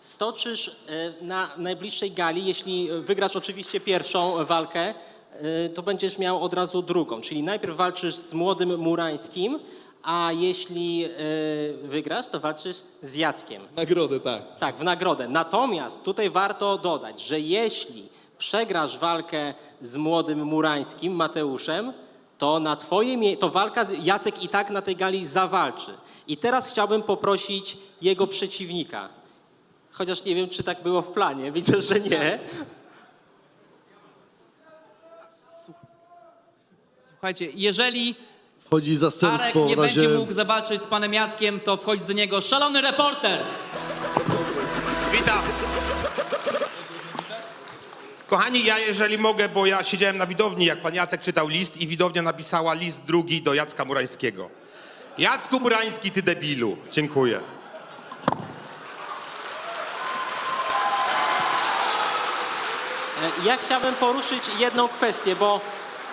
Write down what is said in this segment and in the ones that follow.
stoczysz e, na najbliższej gali, jeśli wygrasz oczywiście pierwszą walkę, e, to będziesz miał od razu drugą. Czyli najpierw walczysz z młodym Murańskim, a jeśli e, wygrasz, to walczysz z Jackiem. Nagrodę, tak. Tak, w nagrodę. Natomiast tutaj warto dodać, że jeśli przegrasz walkę z młodym Murańskim, Mateuszem, to na twoje to walka Jacek i tak na tej gali zawalczy. I teraz chciałbym poprosić jego przeciwnika. Chociaż nie wiem, czy tak było w planie. Widzę, że nie. Słuchajcie, jeżeli Wchodzi Arek zastępstwo nie w razie... będzie mógł zawalczyć z panem Jackiem, to wchodzi do niego szalony reporter. Witam. Kochani, ja jeżeli mogę, bo ja siedziałem na widowni, jak pan Jacek czytał list i widownia napisała list drugi do Jacka Murańskiego. Jacku Murański, ty debilu. Dziękuję. Ja chciałbym poruszyć jedną kwestię, bo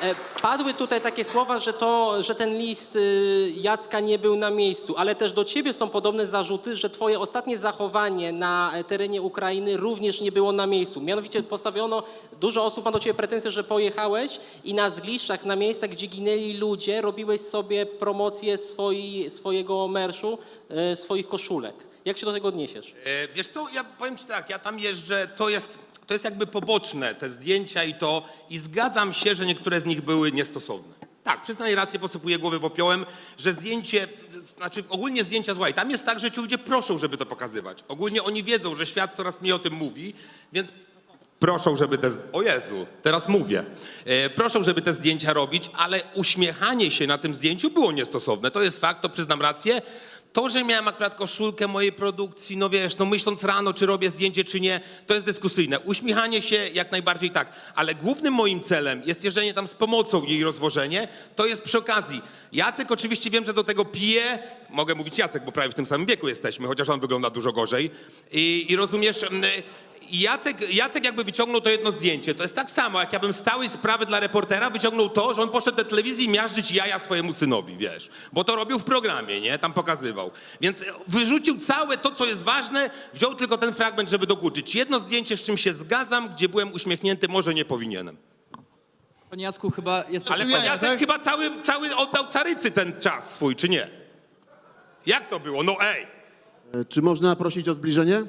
e, padły tutaj takie słowa, że, to, że ten list y, Jacka nie był na miejscu, ale też do ciebie są podobne zarzuty, że twoje ostatnie zachowanie na e, terenie Ukrainy również nie było na miejscu. Mianowicie postawiono, dużo osób ma do ciebie pretensje, że pojechałeś i na zgliszczach, na miejscach, gdzie ginęli ludzie, robiłeś sobie promocję swoi, swojego merszu, e, swoich koszulek. Jak się do tego odniesiesz? E, wiesz co, ja powiem ci tak, ja tam jeżdżę, to jest, to jest jakby poboczne, te zdjęcia i to, i zgadzam się, że niektóre z nich były niestosowne. Tak, przyznaję rację, posypuję głowy popiołem, że zdjęcie, znaczy ogólnie zdjęcia. I tam jest tak, że ci ludzie proszą, żeby to pokazywać. Ogólnie oni wiedzą, że świat coraz mniej o tym mówi, więc proszą, żeby te... O Jezu, teraz mówię. E, proszą, żeby te zdjęcia robić, ale uśmiechanie się na tym zdjęciu było niestosowne. To jest fakt, to przyznam rację. To, że miałem akurat koszulkę mojej produkcji, no wiesz, no myśląc rano, czy robię zdjęcie, czy nie, to jest dyskusyjne. Uśmiechanie się jak najbardziej tak, ale głównym moim celem jest jeżdżenie tam z pomocą jej rozwożenie, to jest przy okazji. Jacek oczywiście wiem, że do tego pije, mogę mówić Jacek, bo prawie w tym samym wieku jesteśmy, chociaż on wygląda dużo gorzej. I, i rozumiesz, mm, Jacek, Jacek jakby wyciągnął to jedno zdjęcie. To jest tak samo, jak ja bym z całej sprawy dla reportera wyciągnął to, że on poszedł do telewizji miażdżyć jaja swojemu synowi, wiesz. Bo to robił w programie, nie? Tam pokazywał. Więc wyrzucił całe to, co jest ważne, wziął tylko ten fragment, żeby dokuczyć. Jedno zdjęcie, z czym się zgadzam, gdzie byłem uśmiechnięty, może nie powinienem. Panie Jacku, chyba jest... Ale pan Jacek chyba cały, cały oddał carycy ten czas swój, czy nie? Jak to było? No ej! E, Czy można prosić o zbliżenie?